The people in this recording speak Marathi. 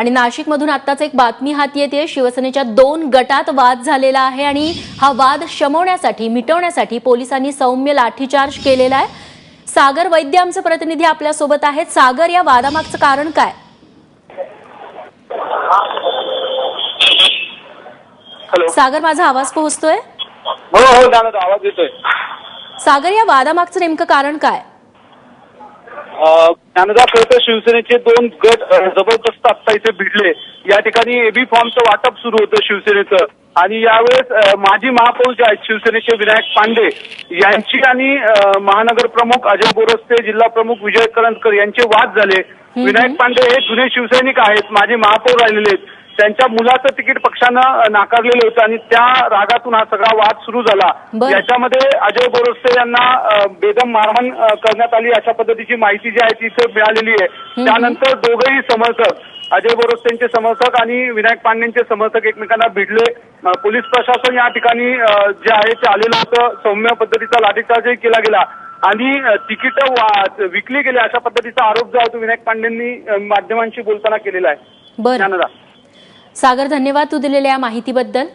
आणि नाशिकमधून आत्ताच एक बातमी हाती येते. शिवसेनेच्या दोन गटात वाद झालेला आहे आणि हा वाद शमवण्यासाठी मिटवण्यासाठी पोलिसांनी सौम्य लाठीचार्ज केलेला आहे. सागर वैद्य आमचे प्रतिनिधी आपल्यासोबत आहेत. सागर या वादामागचं कारण काय? सागर माझा आवाज पोहोचतोय? हो हो आवाज येतोय. सागर या वादामागचं नेमकं कारण काय? ज्ञानदा खरं तर शिवसेनेचे दोन गट जबरदस्त आत्ता इथे भिडले. या ठिकाणी एबी फॉर्मचं वाटप सुरू होतं शिवसेनेचं. आणि यावेळेस माजी महापौर जे आहेत शिवसेनेचे विनायक पांडे यांची आणि महानगर प्रमुख अजय बोरस्ते जिल्हा प्रमुख विजय करंजकर यांचे वाद झाले. विनायक पांडे हे जुने शिवसैनिक आहेत माजी महापौर राहिलेले आहेत. त्यांच्या मुलाचं तिकीट पक्षानं नाकारलेलं होतं आणि त्या रागातून हा सगळा वाद सुरू झाला. याच्यामध्ये अजय बोरस्ते यांना बेदम मारहाण करण्यात आली अशा पद्धतीची माहिती जी आहे ती इथे मिळालेली आहे. त्यानंतर दोघेही समर्थक अजय बोरस्तेंचे समर्थक आणि विनायक पांडेंचे समर्थक एकमेकांना भिडले. पोलीस प्रशासन या ठिकाणी जे आहे ते आलेलं होतं. सौम्य पद्धतीचा लाठीचार्जही केला गेला. आणि तिकीट विकली गेली अशा पद्धतीचा आरोप जो आहे तो विनायक पांडेंनी माध्यमांशी बोलताना केलेला आहे. बरं. सागर धन्यवाद तू दिलेल्या या माहितीबद्दल.